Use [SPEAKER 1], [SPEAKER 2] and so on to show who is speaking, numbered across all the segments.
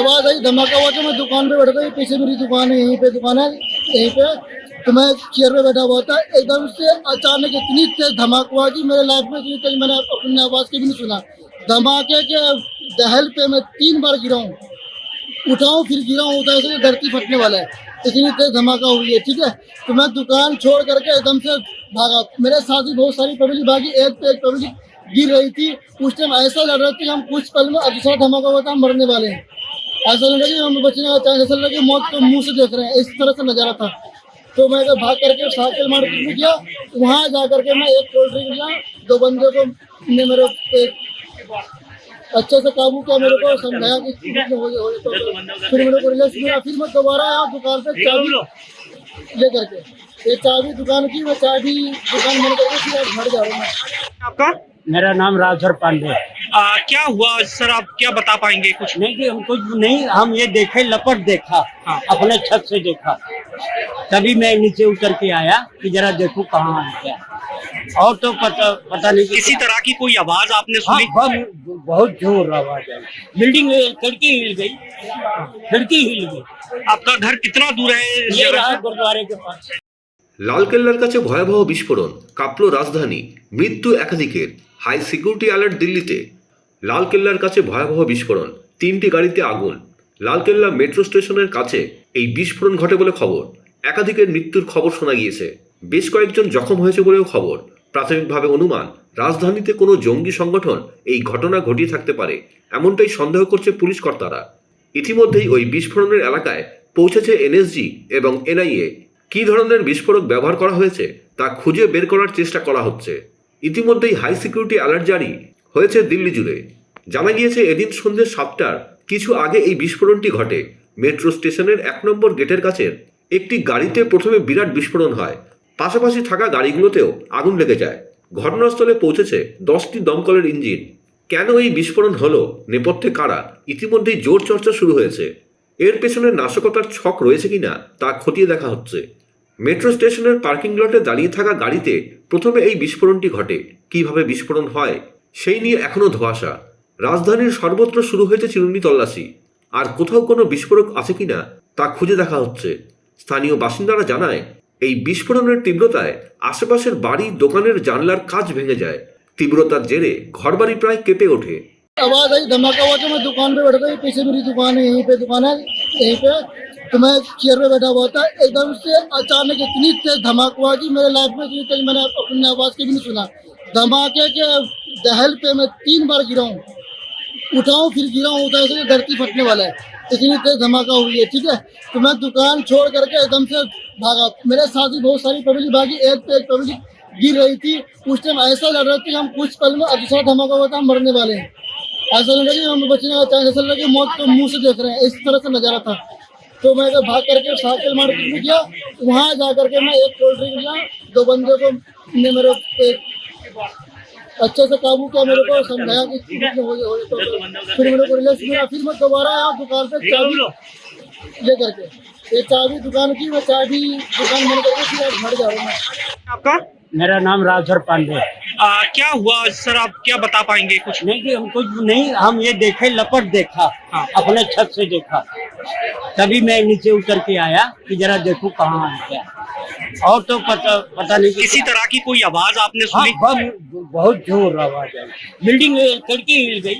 [SPEAKER 1] आवाज़ आई, धमाका हुआ तो मैं दुकान पे बैठा था पीछे मेरी दुकान है, यहीं पे दुकान है, यहीं पे। तो मैं चेयर पे बैठा हुआ था, एकदम से अचानक इतनी तेज धमाका हुआ कि मेरे लाइफ में इतनी तेज मैंने अपनी आवाज़ की भी नहीं सुना। धमाके के दहल पे मैं तीन बार गिरा हूँ। उठाऊं, फिर गिरा हूँ उठा से धरती फटने वाला है। इतनी तेज धमाका हुई है, ठीक है? तो मैं दुकान छोड़ करके एकदम से भागा। मेरे साथ ही बहुत सारी पब्लिक भागी, एक पे एक पब्लिक गिर रही थी। उस टाइम ऐसा लग रहा था कि हम कुछ पल में दूसरा धमाका हुआ था हम मरने वाले हैं। ऐसा लग कि हम बचने का चांस ऐसा लगा कि मौत को मुँह से देख रहे हैं, इस तरह से नज़ारा था। तो मैं अगर भाग करके साइकिल मार्केट में गया, वहाँ जा करके मैं एक कोल्ड ड्रिंक लिया, दो बंदे को ने मेरे एक अच्छे से काबू किया, मेरे को समझाया कि तो फिर मेरे को रिलैक्स मिला, फिर मैं दोबारा आया दुकान पे चाबी ले करके ये चाबी दुकान की मैं चाबी दुकान बंद करके फिर घर जा रहा हूँ
[SPEAKER 2] आपका?
[SPEAKER 3] मेरा नाम राजधर पांडे
[SPEAKER 2] आ, क्या हुआ सर आप क्या बता पाएंगे कुछ
[SPEAKER 3] नहीं कि हम कुछ नहीं हम ये देखे लपट देखा
[SPEAKER 2] हाँ।
[SPEAKER 3] अपने छत से देखा तभी मैं नीचे उतर के आया कि जरा देखूं कहाँ आ गया और तो पता पता नहीं कि
[SPEAKER 2] किसी
[SPEAKER 3] क्या-
[SPEAKER 2] तरह की कोई आवाज आपने
[SPEAKER 3] हाँ,
[SPEAKER 2] सुनी
[SPEAKER 3] बहुत बहुत जोर आवाज आई बिल्डिंग खिड़की हिल गई खिड़की हिल गई
[SPEAKER 2] आपका घर कितना दूर है इस
[SPEAKER 3] ये
[SPEAKER 2] जगह
[SPEAKER 3] रहा
[SPEAKER 2] से?
[SPEAKER 3] गुरुद्वारे के पास
[SPEAKER 4] লালকেল্লার কাছে ভয়াবহ বিস্ফোরণ কাঁপল রাজধানী মৃত্যু একাধিকের হাই সিকিউরিটি অ্যালার্ট দিল্লিতে। লালকেল্লার কাছে ভয়াবহ বিস্ফোরণ। তিনটি গাড়িতে আগুন। লালকেল্লা মেট্রো স্টেশনের কাছে এই বিস্ফোরণ ঘটে বলে খবর। একাধিকের মৃত্যুর খবর শোনা গিয়েছে। বেশ কয়েকজন জখম হয়েছে বলেও খবর। প্রাথমিকভাবে অনুমান, রাজধানীতে কোনো জঙ্গি সংগঠন এই ঘটনা ঘটিয়ে থাকতে পারে, এমনটাই সন্দেহ করছে পুলিশ কর্তারা। ইতিমধ্যেই ওই বিস্ফোরণের এলাকায় পৌঁছেছে এনএসজি এবং এনআইএ। কী ধরনের বিস্ফোরক ব্যবহার করা হয়েছে, তা খুঁজে বের করার চেষ্টা করা হচ্ছে। ইতিমধ্যেই হাই সিকিউরিটি অ্যালার্ট জারি হয়েছে দিল্লি জুড়ে। জানা গিয়েছে, এদিন সন্ধ্যে সাতটার কিছু আগে এই বিস্ফোরণটি ঘটে। মেট্রো স্টেশনের এক নম্বর গেটের কাছে একটি গাড়িতে প্রথমে বিরাট বিস্ফোরণ হয়। পাশাপাশি থাকা গাড়িগুলোতেও আগুন লেগে যায়। ঘটনাস্থলে পৌঁছেছে দশটি দমকলের ইঞ্জিন। কেন এই বিস্ফোরণ হলো? নেপথ্যে কারা? ইতিমধ্যেই জোর চর্চা শুরু হয়েছে। এর পেছনে নাশকতার ছক রয়েছে কিনা তা খতিয়ে দেখা হচ্ছে। মেট্রো স্টেশনের পার্কিং লটে দাঁড়িয়ে থাকা গাড়িতে প্রথমে এই বিস্ফোরণটি ঘটে কিভাবে বিস্ফোরণ হয় সেই নিয়ে এখনও ধোঁয়াশা রাজধানীর সর্বত্র শুরু হয়েছে চিরুনি তল্লাশি আর কোথাও কোনো বিস্ফোরক আছে কিনা তা খুঁজে দেখা হচ্ছে স্থানীয় বাসিন্দারা জানায় এই বিস্ফোরণের তীব্রতায় আশেপাশের বাড়ি দোকানের জানলার কাজ ভেঙে যায় তীব্রতার জেরে ঘরবাড়ি প্রায় কেঁপে ওঠে
[SPEAKER 1] आवाज आई धमाका हुआ तो मैं दुकान पे बैठा था ये पीछे मेरी दुकान है यहीं पे दुकान है यहीं पे तो मैं चेयर पे बैठा हुआ था एकदम से अचानक इतनी तेज धमाका हुआ कि मेरे लाइफ में इतनी तेज मैंने अपनी आवाज़ की भी नहीं सुना। धमाके के दहल पे मैं तीन बार गिरा हूँ। उठाऊँ, फिर गिरा हूँ उठा से धरती फटने वाला है। इतनी तेज धमाका हुई है, ठीक है? तो मैं दुकान छोड़ करके एकदम से भागा। मेरे साथ ही बहुत सारी पब्लिक भागी। एक पे एक पब्लिक गिर रही थी। उस टाइम ऐसा लग रहा था कि हम कुछ पल में दूसरा धमाका हुआ था, हम मरने वाले हैं। ऐसा लग रहा कि हम बचने का चांस ऐसा लगा कि मौत को मुँह से देख रहे हैं। इस तरह से नज़ारा था। तो मैं अगर भाग करके साइकिल मार्केट में गया वहाँ जा करके मैं एक कोल्ड ड्रिंक लिया। दो बंदे को ने मेरे एक अच्छे से काबू किया मेरे को समझाया कि हो हो तो फिर मेरे को रिलैक्स मिला। फिर मैं दोबारा आया दुकान पे चाबी ले करके ये चाबी दुकान की मैं चाबी दुकान बंद करके फिर घर जा रहा हूँ
[SPEAKER 2] आपका?
[SPEAKER 3] मेरा नाम राजधर पांडे
[SPEAKER 2] आ, क्या हुआ? सर आप क्या बता पाएँगे कुछ?
[SPEAKER 3] नहीं कि हम कुछ नहीं हम ये देखे लपट देखा
[SPEAKER 2] हाँ।
[SPEAKER 3] अपने छत से देखा। तभी मैं नीचे उतर के आया कि जरा देखूँ कहाँ आ गया और तो पता पता नहीं
[SPEAKER 2] किसी तरह की कोई आवाज़ आपने
[SPEAKER 3] हाँ,
[SPEAKER 2] सुनी?
[SPEAKER 3] बहुत बहुत ज़ोर आवाज़ आई। बिल्डिंग खिड़की हिल गई।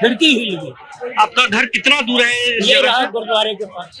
[SPEAKER 3] खिड़की हिल गई।
[SPEAKER 2] आपका घर कितना दूर है?
[SPEAKER 3] ये रहा गुरुद्वारे के पास।